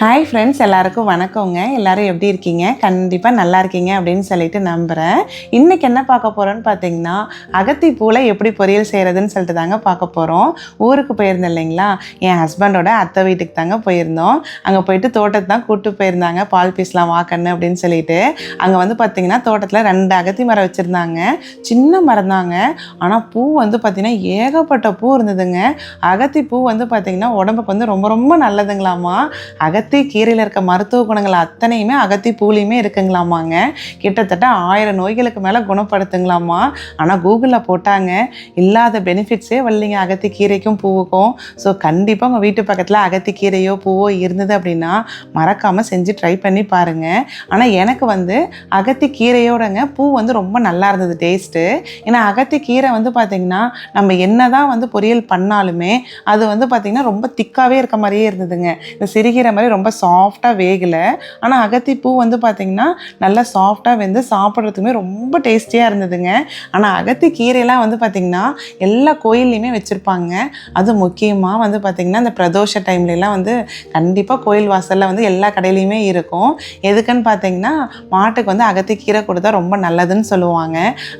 Hi friends எல்லாருக்கும் வணக்கங்க. எல்லாரும் எப்படி இருக்கீங்க? கண்டிப்பாக நல்லா இருக்கீங்க அப்படின்னு சொல்லிட்டு நம்புகிறேன் இன்றைக்கி என்ன பார்க்க போகிறோன்னு பார்த்தீங்கன்னா அகத்தி பூவில் எப்படி பொரியல் செய்கிறதுன்னு சொல்லிட்டு தாங்க பார்க்க போகிறோம் ஊருக்கு போயிருந்தேன் இல்லைங்களா? என் ஹஸ்பண்டோட அத்தை வீட்டுக்கு தாங்க போயிருந்தோம். அங்கே போயிட்டு தோட்டத்தை தான் கூப்பிட்டு போயிருந்தாங்க. பால் பீஸ்லாம் வாக்கன்னு அப்படின்னு சொல்லிட்டு. அங்கே வந்து பார்த்தீங்கன்னா தோட்டத்தில் ரெண்டு அகத்தி மரம் வச்சுருந்தாங்க. சின்ன மரம் தாங்க. ஆனால் பூ வந்து பார்த்திங்கன்னா ஏகப்பட்ட பூ இருந்ததுங்க. அகத்தி பூ வந்து பார்த்திங்கன்னா உடம்புக்கு வந்து ரொம்ப ரொம்ப நல்லதுங்களாமா. அகத்தி கீரையில் இருக்க மருத்துவ குணங்கள் அத்தனையுமே அகத்தி பூலையுமே இருக்குங்களாமாங்க. கிட்டத்தட்ட ஆயிரம் நோய்களுக்கு மேலே குணப்படுத்துங்களாமா. ஆனால் கூகுளில் போட்டாங்க. இல்லாத பெனிஃபிட்ஸே வரலைங்க அகத்தி கீரைக்கும் பூவுக்கும். ஸோ கண்டிப்பாக உங்கள் வீட்டு பக்கத்தில் அகத்தி கீரையோ பூவோ இருந்தது அப்படின்னா மறக்காமல் செஞ்சு ட்ரை பண்ணி பாருங்கள் ஆனால் எனக்கு வந்து அகத்தி கீரையோடங்க பூ வந்து ரொம்ப நல்லா இருந்தது டேஸ்ட்டு ஏன்னா அகத்தி கீரை வந்து பார்த்திங்கன்னா நம்ம என்ன தான் வந்து பொரியல் பண்ணாலுமே அது வந்து பார்த்திங்கன்னா ரொம்ப திக்காகவே இருக்க மாதிரியே இருந்ததுங்க. இந்த சிறுகீரை மாதிரி ரொம்ப ரொம்ப சாஃப்டாக வேகலை. ஆனால் அகத்தி பூ வந்து பார்த்திங்கன்னா நல்லா சாஃப்டாக வெந்து சாப்பிட்றதுக்குமே ரொம்ப டேஸ்டியாக இருந்ததுங்க. ஆனால் அகத்தி கீரையெல்லாம் வந்து பார்த்திங்கன்னா எல்லா கோயில்லையுமே வச்சுருப்பாங்க. அது முக்கியமாக வந்து பார்த்திங்கன்னா இந்த பிரதோஷ டைம்லலாம் வந்து கண்டிப்பாக கோயில் வாசலில் வந்து எல்லா கடையிலையுமே இருக்கும். எதுக்குன்னு பார்த்தீங்கன்னா மாட்டுக்கு வந்து அகத்தி கீரை கொடுத்தா ரொம்ப நல்லதுன்னு சொல்லுவாங்க.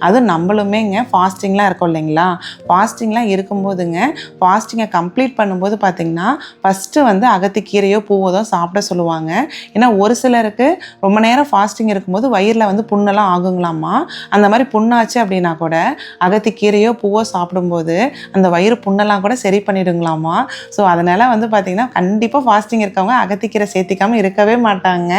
அதுவும் நம்மளுமேங்க ஃபாஸ்டிங்லாம் இருக்கும் இல்லைங்களா? ஃபாஸ்டிங்லாம் இருக்கும்போதுங்க ஃபாஸ்டிங்கை கம்ப்ளீட் பண்ணும்போது பார்த்திங்கன்னா ஃபஸ்ட்டு வந்து அகத்தி கீரையோ பூவோ தான் சாப்பிட சொல்லுவாங்க. ஏன்னா ஒரு சிலருக்கு ரொம்ப நேரம் ஃபாஸ்டிங் இருக்கும்போது வயிறில் வந்து புண்ணெல்லாம் ஆகுங்களாம்மா அந்த மாதிரி புண்ணாச்சு அப்படின்னா கூட அகத்திக்கீரையோ பூவோ சாப்பிடும்போது அந்த வயிறு புண்ணெல்லாம் கூட சரி பண்ணிடுங்களாம்மா ஸோ அதனால் வந்து பார்த்திங்கன்னா கண்டிப்பாக ஃபாஸ்டிங் இருக்கவங்க அகத்திக்கீரை சேர்த்திக்காமல் இருக்கவே மாட்டாங்க.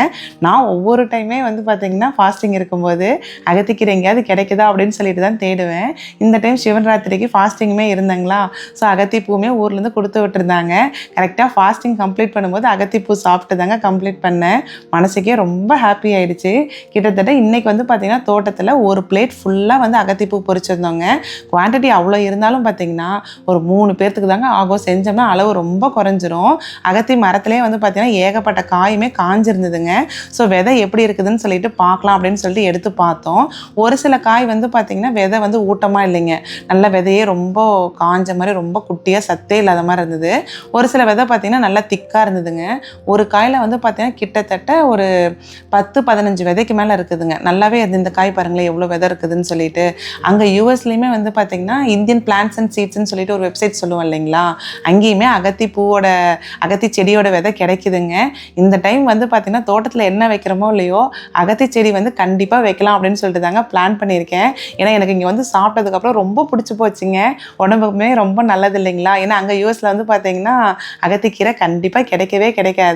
நான் ஒவ்வொரு டைமே வந்து பார்த்திங்கன்னா ஃபாஸ்டிங் இருக்கும்போது அகத்திக்கீரை எங்கேயாவது கிடைக்குதா அப்படின்னு சொல்லிட்டு தான் தேடுவேன். இந்த டைம் சிவராத்திரிக்கு ஃபாஸ்டிங்குமே இருந்தாங்களா? ஸோ அகத்தி பூவுமே ஊர்லேருந்து கொடுத்து விட்டுருந்தாங்க. கரெக்டாக ஃபாஸ்டிங் கம்ப்ளீட் பண்ணும்போது அகத்தி பூ சாப்பிட்டு தாங்க கம்ப்ளீட் பண்ணேன். மனசுக்கே ரொம்ப ஹாப்பி ஆயிடுச்சு. கிட்டத்தட்ட இன்னைக்கு வந்து பார்த்திங்கன்னா தோட்டத்தில் ஒரு பிளேட் ஃபுல்லாக வந்து அகத்திப்பூ பொறிச்சிருந்தோங்க பொரிச்சிருந்தோங்க. குவான்டிட்டி அவ்வளோ இருந்தாலும் பார்த்தீங்கன்னா ஒரு மூணு பேர்த்துக்கு தாங்க ஆகும். செஞ்சோம்னா அளவு ரொம்ப குறைஞ்சிரும். அகத்தி மரத்துலேயே வந்து பார்த்தீங்கன்னா ஏகப்பட்ட காயுமே காஞ்சிருந்ததுங்க. ஸோ விதை எப்படி இருக்குதுன்னு சொல்லிட்டு பார்க்கலாம் அப்படின்னு சொல்லிட்டு எடுத்து பார்த்தோம். ஒரு சில காய் வந்து பார்த்தீங்கன்னா விதை வந்து ஊட்டமாக இல்லைங்க. நல்ல விதையே ரொம்ப காஞ்ச மாதிரி ரொம்ப குட்டியாக சத்தே இல்லாத மாதிரி இருந்தது. ஒரு சில விதை பார்த்தீங்கன்னா நல்லா திக்காக இருந்ததுங்க. ஒரு காயில் வந்து பார்த்தீங்கன்னா கிட்டத்தட்ட ஒரு பத்து பதினஞ்சு விதைக்கு மேலே இருக்குதுங்க. நல்லாவே அது இந்த காய் பாருங்களேன் எவ்வளோ விதை இருக்குதுன்னு சொல்லிட்டு. அங்கே யூஎஸ்லேயுமே வந்து பார்த்தீங்கன்னா இந்தியன் பிளான்ஸ் அண்ட் சீட்ஸ்ன்னு சொல்லிட்டு ஒரு வெப்சைட் சொல்லுவோம் இல்லைங்களா? அங்கேயுமே அகத்தி பூவோட அகத்தி செடியோட விதை கிடைக்குதுங்க. இந்த டைம் வந்து பார்த்தீங்கன்னா தோட்டத்தில் என்ன வைக்கிறோமோ இல்லையோ அகத்தி செடி வந்து கண்டிப்பாக வைக்கலாம் அப்படின்னு சொல்லிட்டு தாங்க பிளான் பண்ணியிருக்கேன். ஏன்னா எனக்கு இங்கே வந்து சாப்பிட்டதுக்கப்புறம் ரொம்ப பிடிச்சி போச்சுங்க. உடம்புக்குமே ரொம்ப நல்லது இல்லைங்களா? ஏன்னா அங்கே யூஎஸில் வந்து பார்த்தீங்கன்னா அகத்திக்கீரை கண்டிப்பாக கிடைக்கவே கிடைக்காது.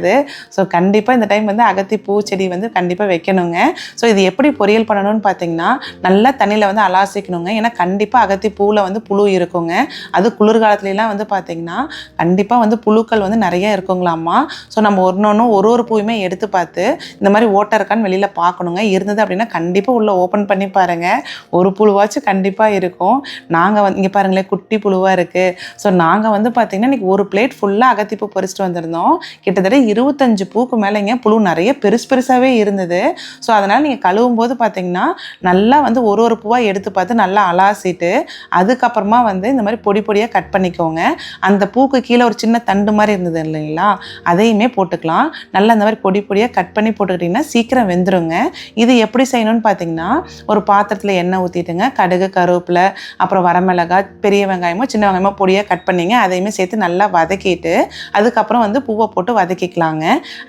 ஸோ கண்டிப்பாக இந்த டைம் வந்து அகத்தி செடி வந்து கண்டிப்பாக வைக்கணுங்க. ஸோ இது எப்படி பொரியல் பண்ணணும்னு பார்த்தீங்கன்னா நல்லா தண்ணியில் வந்து அலாசிக்கணுங்க. ஏன்னா கண்டிப்பாக அகத்தி பூவில் வந்து புழு இருக்குங்க. அது குளிர்காலத்துலலாம் வந்து பார்த்தீங்கன்னா கண்டிப்பாக வந்து புழுக்கள் வந்து நிறைய இருக்குங்களாம்மா ஸோ நம்ம ஒன்று ஒன்று ஒரு ஒரு பூவுமே எடுத்து பார்த்து இந்த மாதிரி ஓட்டை இருக்கான்னு வெளியில் பார்க்கணுங்க. இருந்தது அப்படின்னா கண்டிப்பாக உள்ளே ஓப்பன் பண்ணி பாருங்கள் ஒரு புழுவாச்சும் கண்டிப்பாக இருக்கும். நாங்கள் வந்து இங்கே பாருங்களேன் குட்டி புழுவாக இருக்குது ஸோ நாங்கள் வந்து பார்த்திங்கன்னா இன்றைக்கி ஒரு பிளேட் ஃபுல்லாக அகத்திப்பூ பொறிச்சிட்டு வந்திருந்தோம். கிட்டத்தட்ட இருபத்தஞ்சு பூக்கு மேலேங்க புழு நிறைய பெருசு பெருசாகவே இருந்தது. ஸோ அதனால் நீங்கள் கழுவும் போது பார்த்தீங்கன்னா நல்லா வந்து ஒரு ஒரு பூவாக எடுத்து பார்த்து நல்லா அலாசிட்டு அதுக்கப்புறமா வந்து இந்த மாதிரி பொடி பொடியாக கட் பண்ணிக்கோங்க. அந்த பூக்கு கீழே ஒரு சின்ன தண்டு மாதிரி இருந்தது இல்லைங்களா? அதையுமே போட்டுக்கலாம். நல்லா இந்த மாதிரி பொடி பொடியாக கட் பண்ணி போட்டுக்கிட்டிங்கன்னா சீக்கிரம் வெந்துருங்க. இது எப்படி செய்யணும்னு பார்த்தீங்கன்னா ஒரு பாத்திரத்தில் எண்ணெய் ஊற்றிட்டுங்க கடுகு கருவேப்பிலை அப்புறம் வரமிளகாய் பெரிய வெங்காயமோ சின்ன வெங்காயமோ பொடியாக கட் பண்ணிங்க. அதையுமே சேர்த்து நல்லா வதக்கிட்டு அதுக்கப்புறம் வந்து பூவை போட்டு பண்ணிக்கலாங்க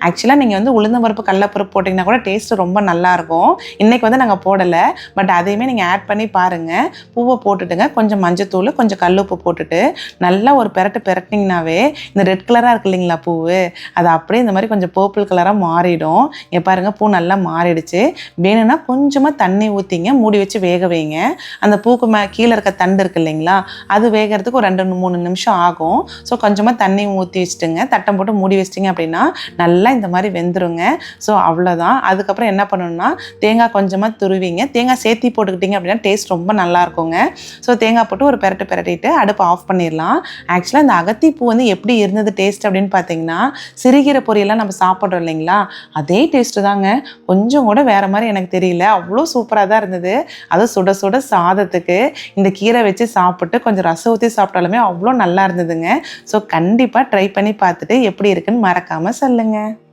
ஆக்சுவலாக நீங்கள் வந்து உளுந்த பருப்பு கடலப்பருப்பு போட்டிங்கன்னா கூட டேஸ்ட் ரொம்ப நல்லாயிருக்கும். இன்றைக்கி வந்து நாங்கள் போடலை. பட் அதையுமே நீங்கள் ஆட் பண்ணி பாருங்கள் பூவை போட்டுட்டுங்க. கொஞ்சம் மஞ்சத்தூள் கொஞ்சம் கல்லுப்பு போட்டுட்டு நல்லா ஒரு பெரட்டு பெரட்டிங்கனாவே இந்த ரெட் கலராக இருக்கு இல்லைங்களா பூவு? அது அப்படியே இந்த மாதிரி கொஞ்சம் பர்பிள் கலராக மாறிடும். இங்கே பாருங்கள் பூ நல்லா மாறிடுச்சு. வேணும்னா கொஞ்சமாக தண்ணி ஊற்றிங்க மூடி வச்சு வேக வைங்க. அந்த பூக்கு மே கீழே இருக்க தண்டு இருக்கு இல்லைங்களா அது வேகிறதுக்கு ஒரு ரெண்டு மூணு நிமிஷம் ஆகும். ஸோ கொஞ்சமாக தண்ணி ஊற்றி வச்சுட்டுங்க. தட்டம் போட்டு மூடி வச்சிட்டிங்க அப்படின்னா நல்லா இந்த மாதிரி வெந்துருங்க. ஸோ அவ்வளோதான் அதுக்கப்புறம் என்ன பண்ணணும்னா தேங்காய் கொஞ்சமாக துருவிங்க. தேங்காய் சேர்த்தி போட்டுக்கிட்டிங்க அப்படின்னா டேஸ்ட் ரொம்ப நல்லா இருக்குங்க. ஸோ தேங்காய் போட்டு ஒரு பெரட்டு பெரட்டிட்டு அடுப்பு ஆஃப் பண்ணிடலாம். ஆக்சுவலாக இந்த அகத்தி பூ வந்து எப்படி இருந்தது டேஸ்ட் அப்படின்னு பார்த்தீங்கன்னா சிறுகீரை பொரியெல்லாம் நம்ம சாப்பிட்றோம் இல்லைங்களா? அதே டேஸ்ட்டு தாங்க. கொஞ்சம் கூட வேறு மாதிரி எனக்கு தெரியல. அவ்வளோ சூப்பராக தான் இருந்தது. அதுவும் சுட சுட சாதத்துக்கு இந்த கீரை வச்சு சாப்பிட்டு கொஞ்சம் ரசம் ஊற்றி சாப்பிட்டாலுமே அவ்வளோ நல்லா இருந்ததுங்க. ஸோ கண்டிப்பாக ட்ரை பண்ணி பார்த்துட்டு எப்படி இருக்குன்னு மறக்காமல் சொல்லுங்கள்